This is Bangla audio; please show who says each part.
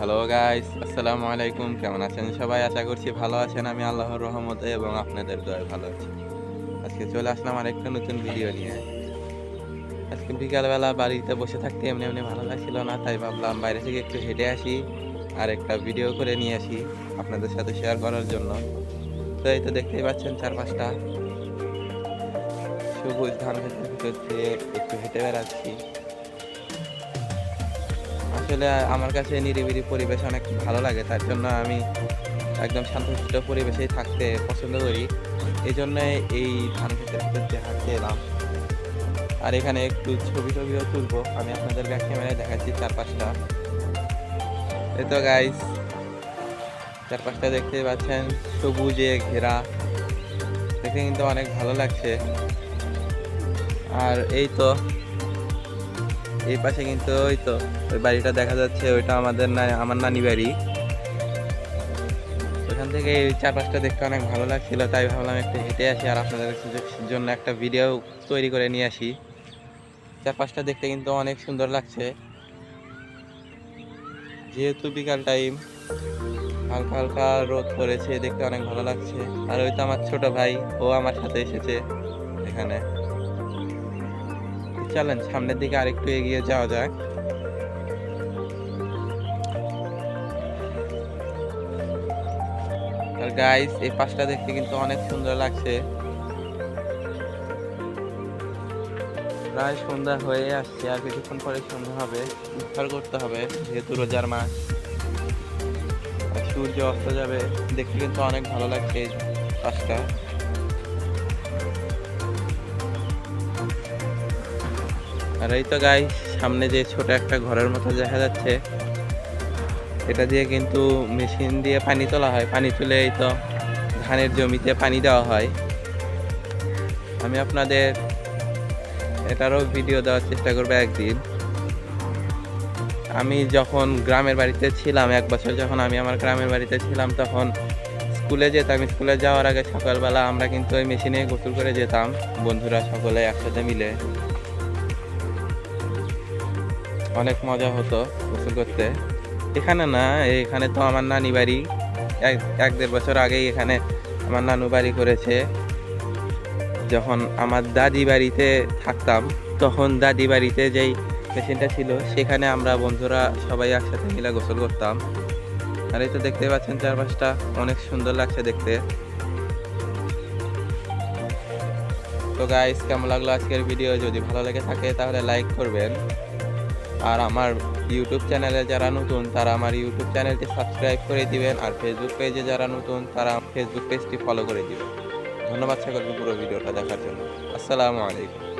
Speaker 1: হ্যালো গাইস আসসালামু আলাইকুম কেমন আছেন সবাই? আশা করছি ভালো আছেন। আমি আল্লাহর রহমতে এবং আপনাদের দয়ে ভালো আছি। আজকে চলে আসলাম আরেকটা নতুন ভিডিও নিয়ে। আজকে বিকালবেলা বাড়িতে বসে থাকতে এমনি এমনি ভালো লাগছিল না, তাই ভাবলাম বাইরে থেকে একটু হেঁটে আসি আর একটা ভিডিও করে নিয়ে আসি আপনাদের সাথে শেয়ার করার জন্য। তো এই তো দেখতেই পাচ্ছেন চার পাঁচটা সবুজ ধান দিয়ে একটু হেঁটে বেড়াচ্ছি। আসলে আমার কাছে নিরিবিলি পরিবেশ অনেক ভালো লাগে, তার জন্য আমি একদম শান্তশিষ্ট পরিবেশেই থাকতে পছন্দ করি। এই জন্য এই ধান ক্ষেতের ভিতর হাঁটতে এলাম। আর এখানে একটু ছবি টবিও তুলবো, আমি আপনাদের ব্যাক ক্যামেরায় দেখাচ্ছি চারপাশটা। এই তো গাইস চারপাশটা দেখতে পাচ্ছেন, সবুজে ঘেরা। দেখে কিন্তু অনেক ভালো লাগছে। আর এই তো এই পাশে কিন্তু ওই তো, ওই বাড়িটা দেখা যাচ্ছে, ওইটা আমাদের না, আমার নানি বাড়ি। ওখান থেকে এই চারপাশটা দেখতে অনেক ভালো লাগছিল, তাই ভাবলাম একটু হেঁটে আসি আর আপনাদের জন্য একটা ভিডিও তৈরি করে নিয়ে আসি। চারপাশটা দেখতে কিন্তু অনেক সুন্দর লাগছে। যেহেতু বিকাল টাইম হালকা হালকা রোদ পড়েছে, দেখতে অনেক ভালো লাগছে। আর ওই তো আমার ছোট ভাই, ও আমার সাথে এসেছে এখানে। চলেন সামনের দিকে আরেকটু এগিয়ে যাওয়া যাক। আর গাইস এই পাশটা দেখতে কিন্তু অনেক সুন্দর লাগছে। প্রায় সন্ধ্যা হয়ে আসছে, আর কিছুক্ষণ পরে সন্ধ্যা হবে। উদ্ধার করতে হবে, যেহেতু রোজার মাস। সূর্য অস্ত যাবে, দেখতে কিন্তু অনেক ভালো লাগছে এই পাশটা। আর এই তো গাই সামনে যে ছোট একটা ঘরের মতো দেখা যাচ্ছে। এটা দিয়ে কিন্তু মেশিন দিয়ে পানি তোলা হয়। পানি তুলে এই তো ধানের জমিতে পানি দেওয়া হয়। আমি আপনাদের এটারও ভিডিও দেওয়ার চেষ্টা করব একদিন। আমি যখন গ্রামের বাড়িতে ছিলাম, এক বছর যখন আমি আমার গ্রামের বাড়িতে ছিলাম, তখন স্কুলে যেতাম। স্কুলে যাওয়ার আগে সকালবেলা আমরা কিন্তু ওই মেশিনে গোসল করে যেতাম। বন্ধুরা সকলে একসাথে মিলে। অনেক মজা হতো গোসল করতে। এখানে না, এখানে তো আমার নানি বাড়ি। এক এক দেড় বছর আগেই এখানে আমার নানু বাড়ি করেছে। যখন আমার দাদি বাড়িতে থাকতাম, তখন দাদি বাড়িতে যেই মেশিনটা ছিল, সেখানে আমরা বন্ধুরা সবাই একসাথে মিলে গোসল করতাম। আর এই তো দেখতে পাচ্ছেন চারপাশটা, অনেক সুন্দর লাগছে দেখতে। তো গাইস কেমন লাগল আজকের ভিডিও যদি ভালো লেগে থাকে, তাহলে লাইক করবেন। আর আমার ইউটিউব চ্যানেলে যারা নতুন, তারা আমার ইউটিউব চ্যানেলটি সাবস্ক্রাইব করে দিবেন আর ফেসবুক পেজে যারা নতুন, তারা ফেসবুক পেজটি ফলো করে দিবেন। ধন্যবাদ সকলকে পুরো ভিডিওটা দেখার জন্য। আসসালামু আলাইকুম।